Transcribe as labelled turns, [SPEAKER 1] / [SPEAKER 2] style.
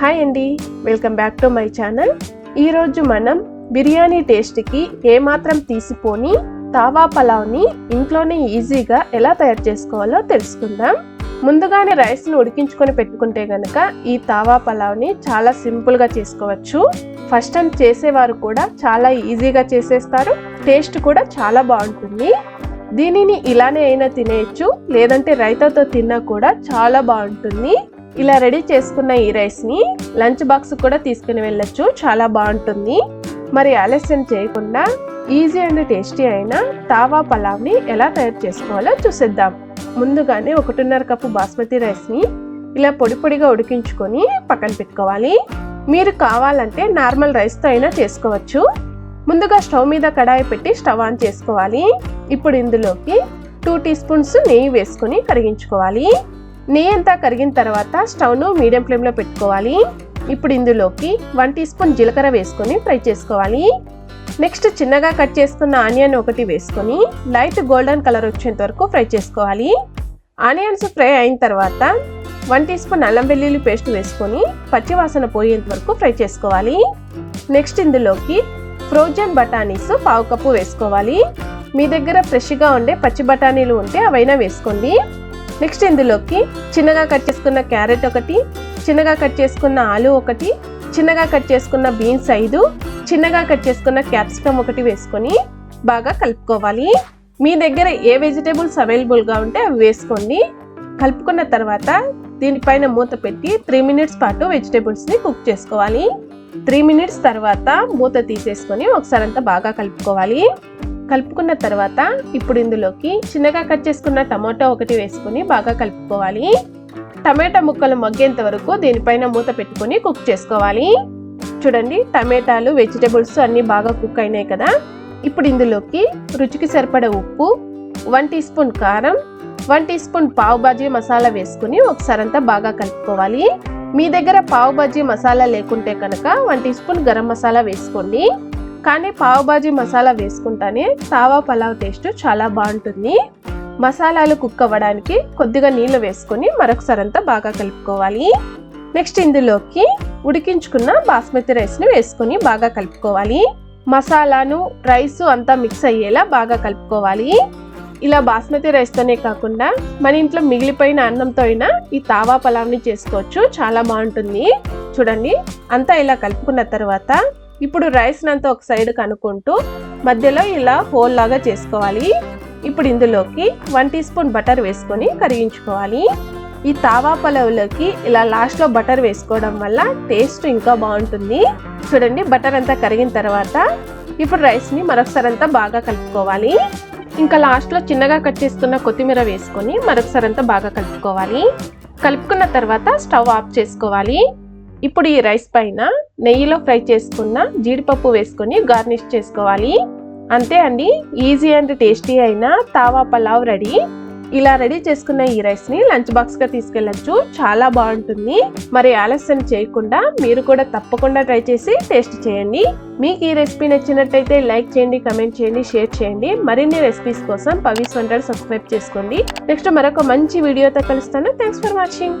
[SPEAKER 1] Hi అండి. Welcome back to my channel. ఈరోజు మనం బిర్యానీ టేస్ట్కి ఏమాత్రం తీసిపోని తావా పలావ్ని ఇంట్లోనే ఈజీగా ఎలా తయారు చేసుకోవాలో తెలుసుకుందాం. ముందుగానే రైస్ని ఉడికించుకొని పెట్టుకుంటే గనక ఈ తావా పలావ్ని చాలా సింపుల్గా చేసుకోవచ్చు. ఫస్ట్ టైం చేసేవారు కూడా చాలా ఈజీగా చేసేస్తారు. టేస్ట్ కూడా చాలా బాగుంటుంది. దీనిని ఇలానే అయినా తినేయచ్చు లేదంటే రైతాతో తిన్నా కూడా చాలా బాగుంటుంది. ఇలా రెడీ చేసుకున్న ఈ రైస్ని లంచ్ బాక్స్ కూడా తీసుకుని వెళ్ళొచ్చు. చాలా బాగుంటుంది. మరి ఆలస్యం చేయకుండా ఈజీ అండ్ టేస్టీ అయిన తావా పలావ్ని ఎలా తయారు చేసుకోవాలో చూసేద్దాం. ముందుగానే ఒకటిన్నర కప్పు బాస్మతి రైస్ని ఇలా పొడి పొడిగా ఉడికించుకొని పక్కన పెట్టుకోవాలి. మీరు కావాలంటే నార్మల్ రైస్తో అయినా చేసుకోవచ్చు. ముందుగా స్టవ్ మీద కడాయి పెట్టి స్టవ్ ఆన్ చేసుకోవాలి. ఇప్పుడు ఇందులోకి టూ టీ స్పూన్స్ నెయ్యి వేసుకొని కరిగించుకోవాలి. నెయ్యి అంతా కరిగిన తర్వాత స్టవ్ను మీడియం ఫ్లేమ్లో పెట్టుకోవాలి. ఇప్పుడు ఇందులోకి వన్ టీ స్పూన్ జీలకర్ర వేసుకొని ఫ్రై చేసుకోవాలి. నెక్స్ట్ చిన్నగా కట్ చేసుకున్న ఆనియన్ ఒకటి వేసుకొని లైట్ గోల్డెన్ కలర్ వచ్చేంత వరకు ఫ్రై చేసుకోవాలి. ఆనియన్స్ ఫ్రై అయిన తర్వాత వన్ టీ స్పూన్ అల్లం వెల్లుల్లి పేస్ట్ వేసుకొని పచ్చివాసన పోయేంత వరకు ఫ్రై చేసుకోవాలి. నెక్స్ట్ ఇందులోకి ఫ్రోజన్ బఠానీస్ పావు కప్పు వేసుకోవాలి. మీ దగ్గర ఫ్రెష్గా ఉండే పచ్చి బఠానీలు ఉంటే అవైనా వేసుకోండి. నెక్స్ట్ ఇందులోకి చిన్నగా కట్ చేసుకున్న క్యారెట్ ఒకటి చిన్నగా కట్ చేసుకున్న ఆలు ఒకటి చిన్నగా కట్ చేసుకున్న బీన్స్ ఐదు చిన్నగా కట్ చేసుకున్న క్యాప్సికమ్ ఒకటి వేసుకొని బాగా కలుపుకోవాలి. మీ దగ్గర ఏ వెజిటేబుల్స్ అవైలబుల్గా ఉంటే అవి వేసుకోండి. కలుపుకున్న తర్వాత దీనిపైన మూత పెట్టి త్రీ మినిట్స్ పాటు వెజిటేబుల్స్ని కుక్ చేసుకోవాలి. త్రీ మినిట్స్ తర్వాత మూత తీసేసుకొని ఒకసారి అంతా బాగా కలుపుకోవాలి. కలుపుకున్న తర్వాత ఇప్పుడు ఇందులోకి చిన్నగా కట్ చేసుకున్న టమాటో ఒకటి వేసుకొని బాగా కలుపుకోవాలి. టమాటా ముక్కలు మగ్గేంత వరకు దీనిపైన మూత పెట్టుకొని కుక్ చేసుకోవాలి. చూడండి టమాటాలు వెజిటేబుల్స్ అన్నీ బాగా కుక్ అయినాయి కదా. ఇప్పుడు ఇందులోకి రుచికి సరిపడే ఉప్పు వన్ టీ స్పూన్ కారం one teaspoon pav bhaji masala వేసుకుని ఒకసారి అంతా బాగా కలుపుకోవాలి. మీ దగ్గర పావు బాజీ మసాలా లేకుంటే కనుక one teaspoon garam masala వేసుకోండి. కానీ పావు బాజీ మసాలా వేసుకుంటానే తావా పలావ్ టేస్ట్ చాలా బాగుంటుంది. మసాలాలు కుక్ అవ్వడానికి కొద్దిగా నీళ్ళు వేసుకొని మరొకసారి అంతా బాగా కలుపుకోవాలి. నెక్స్ట్ ఇందులోకి ఉడికించుకున్న బాస్మతి రైస్ని వేసుకొని బాగా కలుపుకోవాలి. మసాలాను రైస్ అంతా మిక్స్ అయ్యేలా బాగా కలుపుకోవాలి. ఇలా బాస్మతి రైస్తోనే కాకుండా మన ఇంట్లో మిగిలిపోయిన అన్నంతో అయినా ఈ తావా పలావ్ని చేసుకోవచ్చు. చాలా బాగుంటుంది. చూడండి అంతా ఇలా కలుపుకున్న తర్వాత ఇప్పుడు రైస్ అంతా ఒక సైడ్ కనుక్కుంటూ మధ్యలో ఇలా హోల్ లాగా చేసుకోవాలి. ఇప్పుడు ఇందులోకి వన్ టీ స్పూన్ బటర్ వేసుకొని కరిగించుకోవాలి. ఈ తావా పలవులోకి ఇలా లాస్ట్లో బటర్ వేసుకోవడం వల్ల టేస్ట్ ఇంకా బాగుంటుంది. చూడండి బటర్ అంతా కరిగిన తర్వాత ఇప్పుడు రైస్ని మరొకసారి అంతా బాగా కలుపుకోవాలి. ఇంకా లాస్ట్లో చిన్నగా కట్ చేసుకున్న కొత్తిమీర వేసుకొని మరొకసారి అంతా బాగా కలుపుకోవాలి. కలుపుకున్న తర్వాత స్టవ్ ఆఫ్ చేసుకోవాలి. ఇప్పుడు ఈ రైస్ పైన నెయ్యిలో ఫ్రై చేసుకున్న జీడిపప్పు వేసుకొని గార్నిష్ చేసుకోవాలి. అంతే అండి ఈజీ అండ్ టేస్టీ అయిన తావా పలావ్ రెడీ. ఇలా రెడీ చేసుకున్న ఈ రైస్ని లంచ్ బాక్స్గా తీసుకెళ్ళచ్చు. చాలా బాగుంటుంది. మరి ఆలస్యం చేయకుండా మీరు కూడా తప్పకుండా ట్రై చేసి టేస్ట్ చేయండి. మీకు ఈ రెసిపీ నచ్చినట్టయితే లైక్ చేయండి కమెంట్ చేయండి షేర్ చేయండి. మరిన్ని రెసిపీస్ కోసం పవీస్ వంటర్ సబ్స్క్రైబ్ చేసుకోండి. నెక్స్ట్ మరొక మంచి వీడియోతో కలుస్తాను. Thanks for watching.